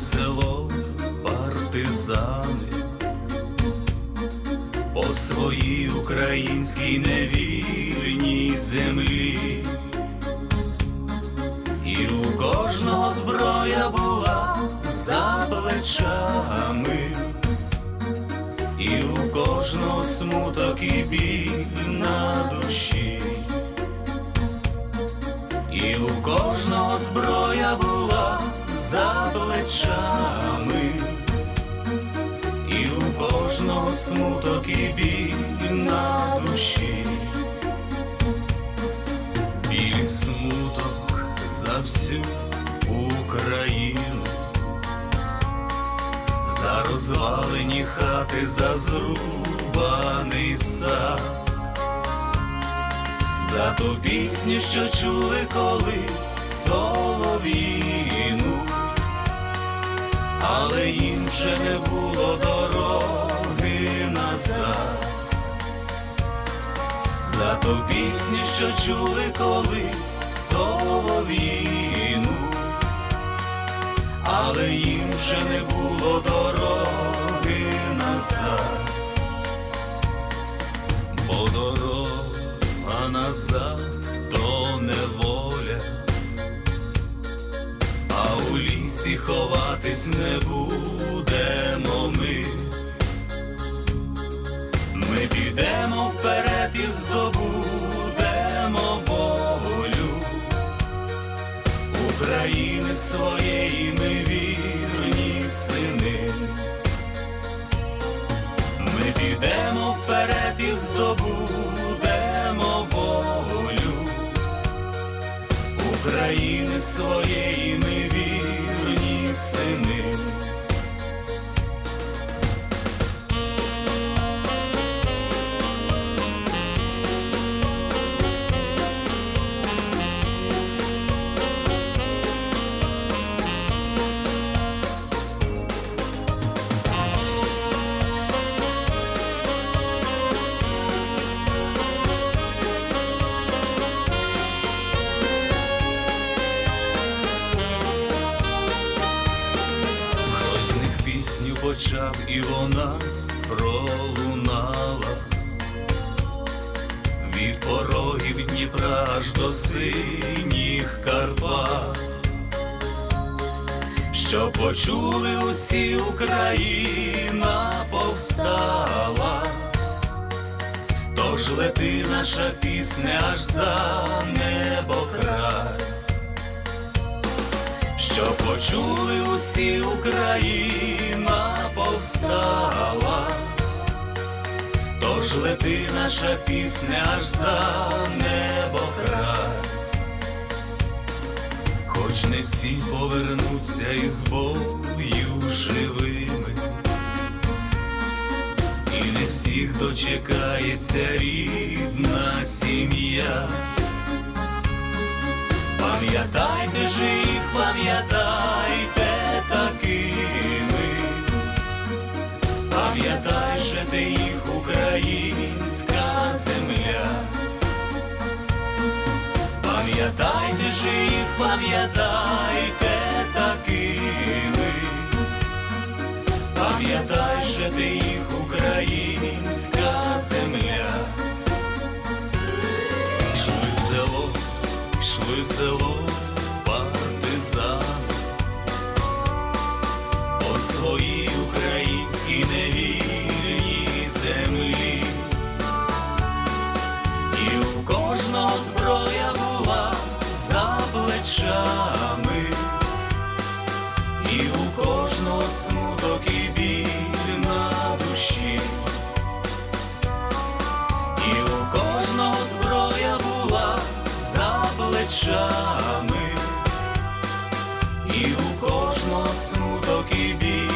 Село партизани. По своїй українській невільній землі, і у кожного зброя була за плечами, і у кожного смуток і біль на душі. І у кожного зброя була за плечами, і у кожного смуток і біль на душі, біль смуток за всю Україну, за розвалені хати, за зрубаний сад. За ту пісню, що чули колись але їм вже не було дороги назад, за ту пісню, що чули колись солов'їну, але їм вже не було дороги назад, бо дорога назад то не неволя, лісі ховатись не будемо ми. Ми підемо вперед і здобудемо волю України своєї ми вірні сини. Ми підемо вперед і здобудемо волю України своєї ми почав, і вона пролунала. Від порогів Дніпра аж до синіх Карпат, що почули усі Україна повстала, тож лети наша пісня аж за небо край що почули усі Україна повстала, тож лети наша пісня аж за небо край, хоч не всі повернуться із бою живими, і не всіх дочекається рідна сім'я. Пам'ятайте ж їх, пам'ятайте такими, пам'ятай же ти їх, українська земля. Пам'ятайте ж їх, пам'ятайте такими, пам'ятай же ти їх, українська йшли Плечами, і у кожного смуток і біль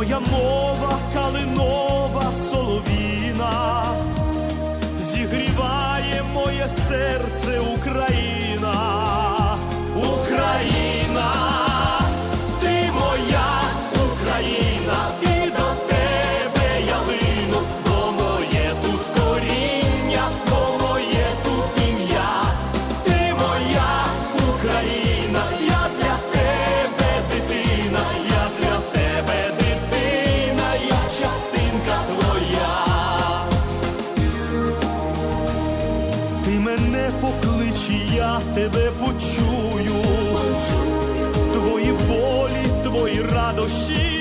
твоя мова калинова соловіна, зігріває моє серце Україна, she